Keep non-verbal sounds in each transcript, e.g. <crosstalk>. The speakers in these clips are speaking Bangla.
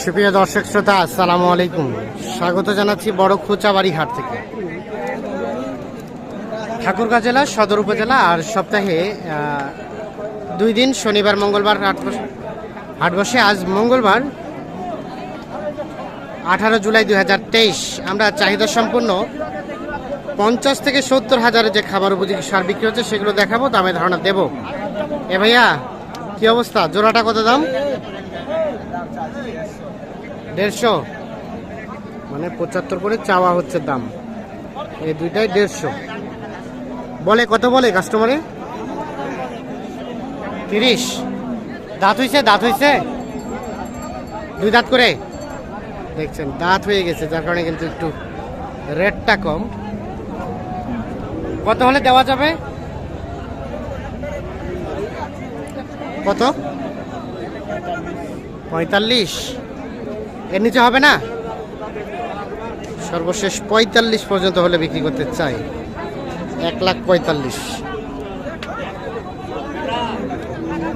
সুপ্রিয় দর্শক শ্রোতা, আসসালামু আলাইকুম। স্বাগত জানাচ্ছি বড় খোঁচাবাড়ি হাট থেকে। ঠাকুরগাঁ জেলা, সদর উপজেলা, আর সপ্তাহে দুই দিন, শনিবার, মঙ্গলবার হাট হাট বসে। আজ মঙ্গলবার, আঠারো জুলাই দুই হাজার তেইশ। আমরা চাহিদা সম্পন্ন পঞ্চাশ থেকে সত্তর হাজারের যে খাবার উপযোগী সার বিক্রি হচ্ছে, সেগুলো দেখাবো, দামে ধারণা দেব। এ ভাইয়া, কি অবস্থা? জোড়াটা কত দাম? দেড়শো। মানে পঁচাত্তর করে চাওয়া হচ্ছে দাম। এই দুইটাই দেড়শো। বলে, কত বলে কাস্টমারে তিরিশ। দাঁত হয়েছে দাঁত হয়েছে দুই দাঁত করে। দেখছেন, দাঁত হয়ে গেছে, যার কারণে কিন্তু একটু রেটটা কম। কত হলে দেওয়া যাবে? কত? পঁয়তাল্লিশ। এর নিচে হবে না? সর্বশেষ পঁয়তাল্লিশ পর্যন্ত হলে বিক্রি করতে চাই। এক লাখ পঁয়তাল্লিশ।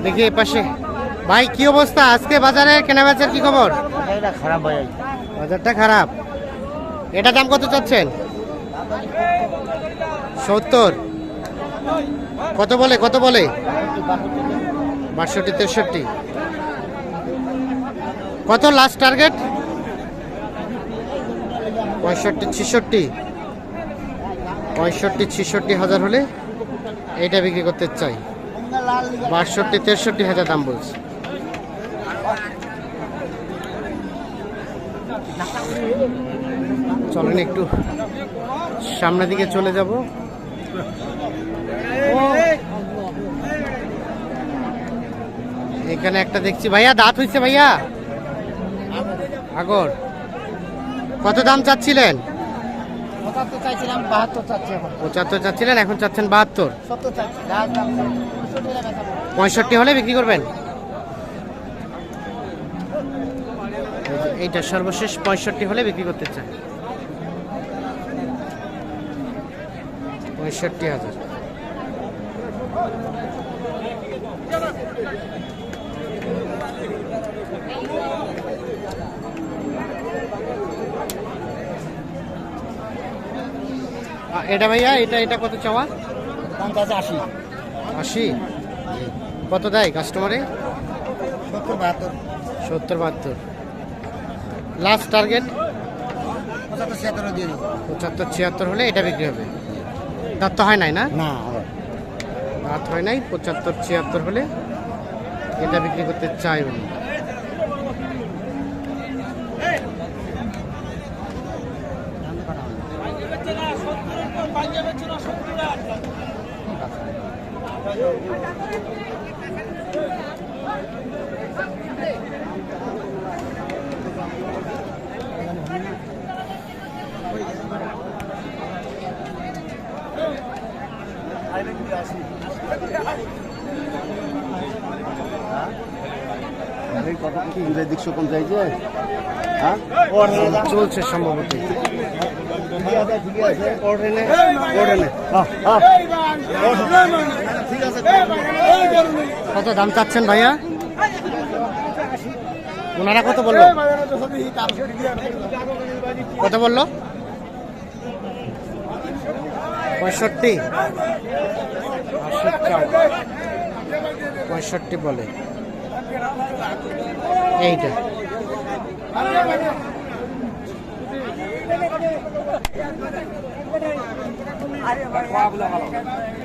দেখি এই পাশে। ভাই কি অবস্থা? আজকে বাজারে কেনা বেচার কি খবর? খারাপ ভাই বাজারটা খারাপ। এটা দাম কত চাচ্ছেন? সত্তর। কত বলে? কত বলে? বাষট্টি তেষট্টি। কত লাস্ট টার্গেট পঁয়ষট্টি, ছিষট্টি। পঁয়ষট্টি, ছিষট্টি হাজার হলে এটা বিক্রি করতে চাই। বাষট্টি, তেষট্টি হাজার দাম বলছে। চলেন একটু সামনের দিকে চলে যাব। এখানে একটা দেখছি। ভাইয়া, দাঁত হয়েছে ভাইয়া। আগর। কত দাম চাচ্ছিলেন? পঁচাত্তর চাচ্ছিলেন এখন চাচ্ছেন বাহাত্তর। পঁয়ষট্টি হলে বিক্রি করবেন? এইটা সর্বশেষ পঁয়ষট্টি হলে বিক্রি করতে চান। পঁয়ষট্টি হাজার। এটা ভাইয়া এটা এটা কত চাওয়া? আশি। আশি? কত দেয় কাস্টমারে সত্তর বাহাত্তর। সত্তর বাহাত্তর। লাস্ট টার্গেট পঁচাত্তর ছিয়াত্তর দিয়ে পঁচাত্তর ছিয়াত্তর হলে এটা বিক্রি হবে। দাঁত তো হয় নাই না? না দাঁত হয় নাই পঁচাত্তর ছিয়াত্তর হলে এটা বিক্রি করতে চাই উনি কত কি কোন চাইছে হ্যাঁ চলছে সম্ভবত। কত দাম চাচ্ছেন ভাইয়া? ওনারা কত বলল? কত বলল? পঁয়ষট্টি। পঁয়ষট্টি বলে। এইটা।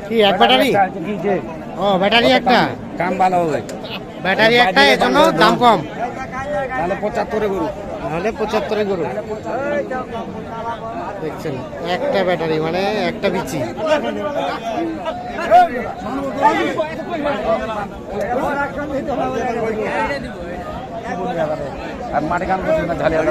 কি এক ব্যাটারি? ও ব্যাটারি একটা? কাম ভালো হবে। ব্যাটারি একটা এর জন্য দাম কম। তাহলে পঁচাত্তরে গরু নাহলে পঁচাত্তরে গরু দেখছেন একটা ব্যাটারি মানে একটা বিচি। আর মাঠে কাম করছি না ঝালিয়া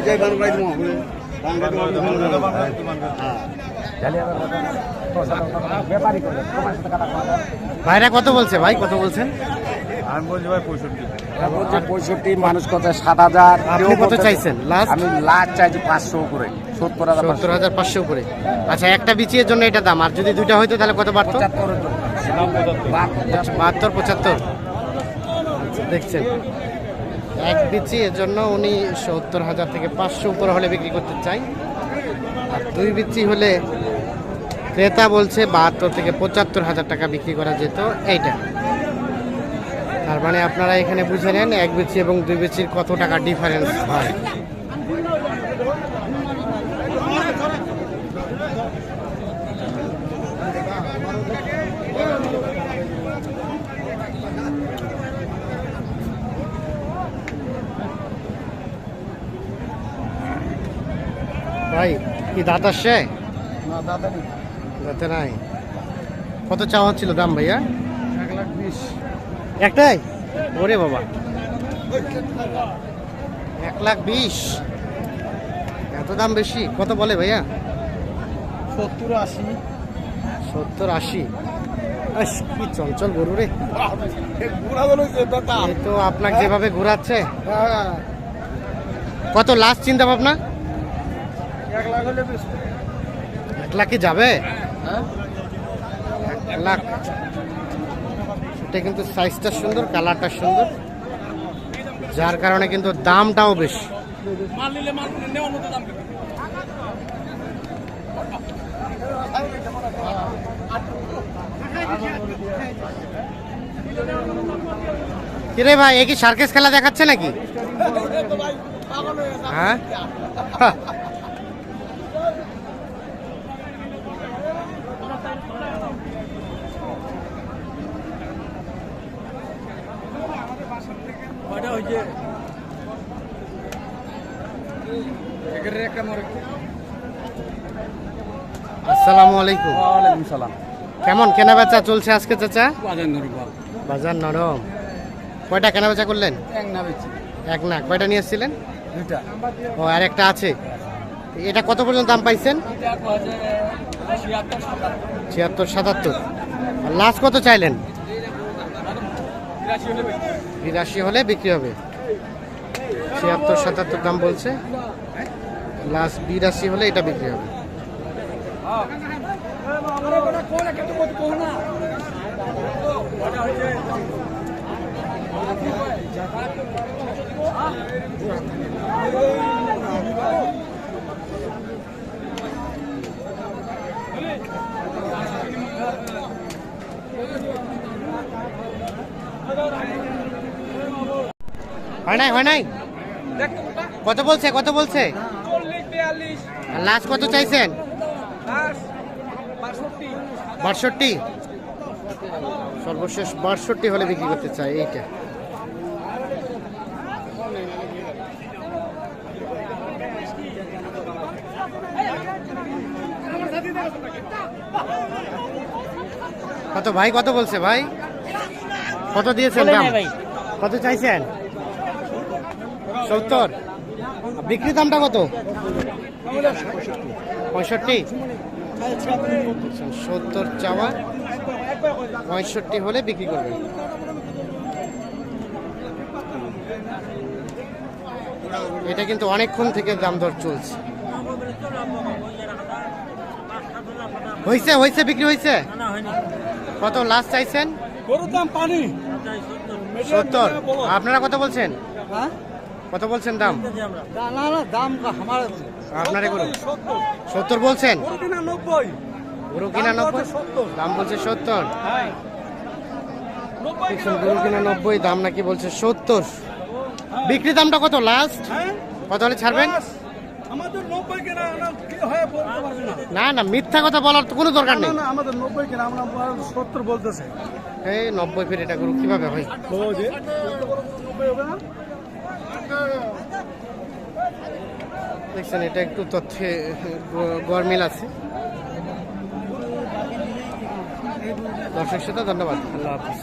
ভাইরা কত বলছে? ভাই কত বলছেন? আমি বলছি ভাই পঁয়ষট্টি। বলছে পঁয়ষট্টি মানুষ কত সাত হাজার আপনি কত চাইছেন? লাস্ট আমি লাস্ট চাইছি পাঁচশো করে সত্তর হাজার সত্তর হাজার পাঁচশো করে। আচ্ছা একটা বিচির জন্য এটা দাম। আর যদি দুইটা হইতো তাহলে কত বাড়তো? বাহাত্তর পঁচাত্তর। দেখছেন। এক বিচি এর জন্য উনি সত্তর হাজার থেকে পাঁচশো উপর হলে বিক্রি করতে চাই। আর দুই বিচি হলে ক্রেতা বলছে বাহাত্তর থেকে পঁচাত্তর হাজার টাকা বিক্রি করা যেত, এইটা। তার মানে আপনারা এখানে বুঝে নেন, এক বিচি এবং দুই বিচির কত টাকা ডিফারেন্স হয় ভাই কি দাঁত আসছে দাঁতে নাই। কত চাওয়া হচ্ছিল দাম ভাইয়া? এক লাখ বিশ। একটাই? ওরে বাবা। এক লাখ বিশ। এত দাম বেশি? কত বলে ভাইয়া? সত্তর আশি। সত্তর আশি। কি চঞ্চল গরু রে। তো আপনাকে যেভাবে ঘোরাচ্ছে। হ্যাঁ। কত লাস্ট চিন্তা ভাবনা? এক লাখ হলে বেশ। এক লাখ কি যাবে? হ্যাঁ। এক লাখ। এটা কিন্তু সাইজটা সুন্দর কালারটা সুন্দর। যার কারণে কিন্তু দামটাও বেশি। কিরে ভাই এ কি সার্কেস খেলা দেখাচ্ছে নাকি? হ্যাঁ? <laughs> কয়টা হয়েছে আসসালামু আলাইকুম। ওয়ালাইকুম সালাম। কেমন কেনা বেচা চলছে আজকে চাচা? বাজার নরম। কয়টা কেনা বেচা করলেন? এক না বেচি এক না। কয়টা নিয়ে এসেছিলেন? ও আর একটা আছে। এটা কত পর্যন্ত দাম পাইছেন? ছিয়াত্তর সাতাত্তর। লাস্ট কত চাইলেন? বিরাশি হলে বিক্রি হবে। ছিয়াত্তর সাতাত্তর দাম বলছে। লাস্ট বিরাশি হলে এটা বিক্রি হবে। হয় নাই হয় নাই? কত বলছে কত বলছে? আর লাস্ট কত চাইছেন? বাষট্টি। সর্বশেষ বাষট্টি হলে বিক্রি করতে চাই এইটা। কত ভাই কত বলছে ভাই? কত দিয়েছেন দাম? কত চাইছেন? সত্তর। বিক্রি দামটা কত? পঁয়ষট্টি। সত্তর চাওয়া। পঁয়ষট্টি হলে বিক্রি করবেন। এটা কিন্তু অনেকক্ষণ থেকে দাম দর চলছে। হয়েছে হয়েছে বিক্রি হয়েছে কত লাস্ট চাইছেন? গরুর দাম পানি। সত্তর। আপনারা কত বলছেন? হ্যাঁ? কত বলছেন দাম? না না দাম আমার আপনারে করুন সত্তর বলছেন? গরু কিনা নব্বই। গরু কিনা নব্বই? দাম বলছে সত্তর? দেখছেন গরু কিনা নব্বই দাম নাকি বলছে সত্তর। বিক্রি দামটা কত লাস্ট কত হলে ছাড়বেন? না হয় না। মিথ্যা কথা বলার তো কোনো দরকার নেই। আমাদের নব্বই কেনা আমরা সত্তর বলতেছে। এই নব্বই ফির এটা গরু কীভাবে হয়? দেখছেন এটা একটু তথ্যে গরমিল আছে। দর্শক সাথে ধন্যবাদ। আল্লাহ হাফিজ।